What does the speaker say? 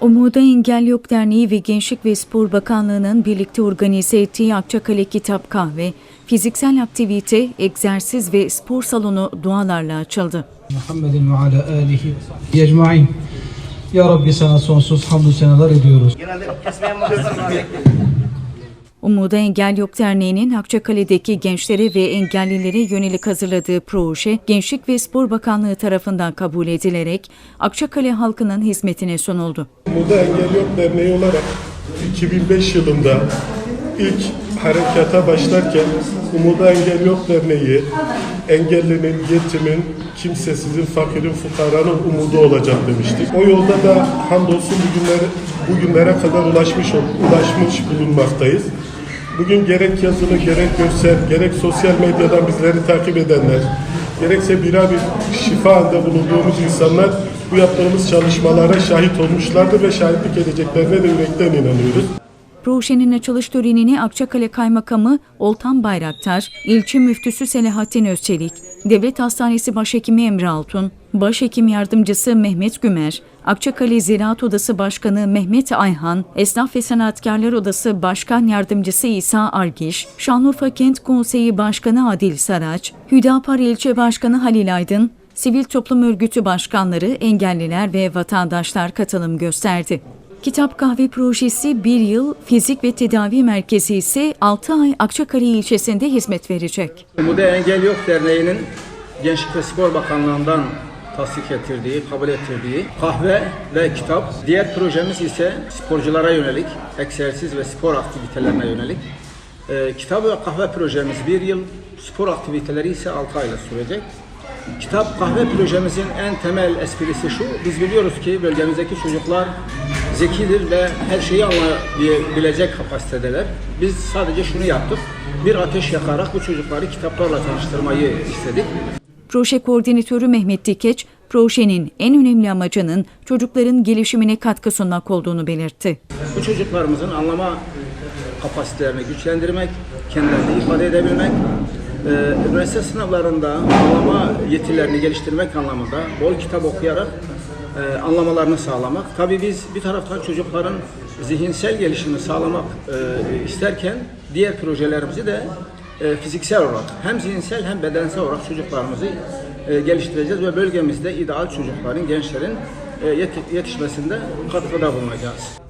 Umuda Engel Yok Derneği ve Gençlik ve Spor Bakanlığı'nın birlikte organize ettiği Akçakale Kitap Kahve, fiziksel aktivite, egzersiz ve spor salonu dualarla açıldı. Muhammedin ve ala alihi ecmain. Ya Rabbi sana sonsuz hamdü senalar ediyoruz. Umuda Engel Yok Derneği'nin Akçakale'deki gençlere ve engellilere yönelik hazırladığı proje, Gençlik ve Spor Bakanlığı tarafından kabul edilerek Akçakale halkının hizmetine sunuldu. Muda Engel Yok Derneği olarak 2005 yılında ilk harekata başlarken Umuda Engel Yok Derneği engellinin, yetimin, kimsesizin, fakirin, fukaranın umudu olacak demiştik. O yolda da hamdolsun bugünlere, bugünlere kadar ulaşmış ulaşmış bulunmaktayız. Bugün gerek yazılı, gerek görsel, gerek sosyal medyadan bizleri takip edenler, gerekse birer bir şifa halinde bulunduğumuz insanlar bu yaptığımız çalışmalara şahit olmuşlardır ve şahitlik edeceklerine de yürekten inanıyoruz. Projenin açılış törenini Akçakale Kaymakamı Oltan Bayraktar, İlçe Müftüsü Selahattin Özçelik, Devlet Hastanesi Başhekimi Emre Altun, Başhekim Yardımcısı Mehmet Gümer, Akçakale Ziraat Odası Başkanı Mehmet Ayhan, Esnaf ve Sanatkarlar Odası Başkan Yardımcısı İsa Argiş, Şanlıurfa Kent Konseyi Başkanı Adil Saraç, Hüdapar İlçe Başkanı Halil Aydın, Sivil toplum örgütü başkanları, engelliler ve vatandaşlar katılım gösterdi. Kitap Kahve Projesi bir yıl, fizik ve tedavi merkezi ise 6 ay Akçakale ilçesinde hizmet verecek. Umuda Engel Yok Derneği'nin Gençlik ve Spor Bakanlığı'ndan tasdik ettirdiği, kabul ettirdiği kahve ve kitap. Diğer projemiz ise sporculara yönelik, egzersiz ve spor aktivitelerine yönelik. Ee, kitap ve kahve projemiz bir yıl, spor aktiviteleri ise 6 ayla sürecek. Kitap kahve projemizin en temel esprisi şu, biz biliyoruz ki bölgemizdeki çocuklar zekidir ve her şeyi anlayabilecek kapasitedeler. Biz sadece şunu yaptık, bir ateş yakarak bu çocukları kitaplarla tanıştırmayı istedik. Proje koordinatörü Mehmet Dikeç, projenin en önemli amacının çocukların gelişimine katkı sunmak olduğunu belirtti. Bu çocuklarımızın anlama kapasitelerini güçlendirmek, kendilerini ifade edebilmek, e, üniversite sınavlarında anlama yetilerini geliştirmek anlamında bol kitap okuyarak e, anlamalarını sağlamak. Tabii biz bir taraftan çocukların zihinsel gelişimini sağlamak e, isterken diğer projelerimizi de e, fiziksel olarak hem zihinsel hem bedensel olarak çocuklarımızı e, geliştireceğiz ve bölgemizde ideal çocukların, gençlerin e, yeti- yetişmesinde katkıda bulunacağız.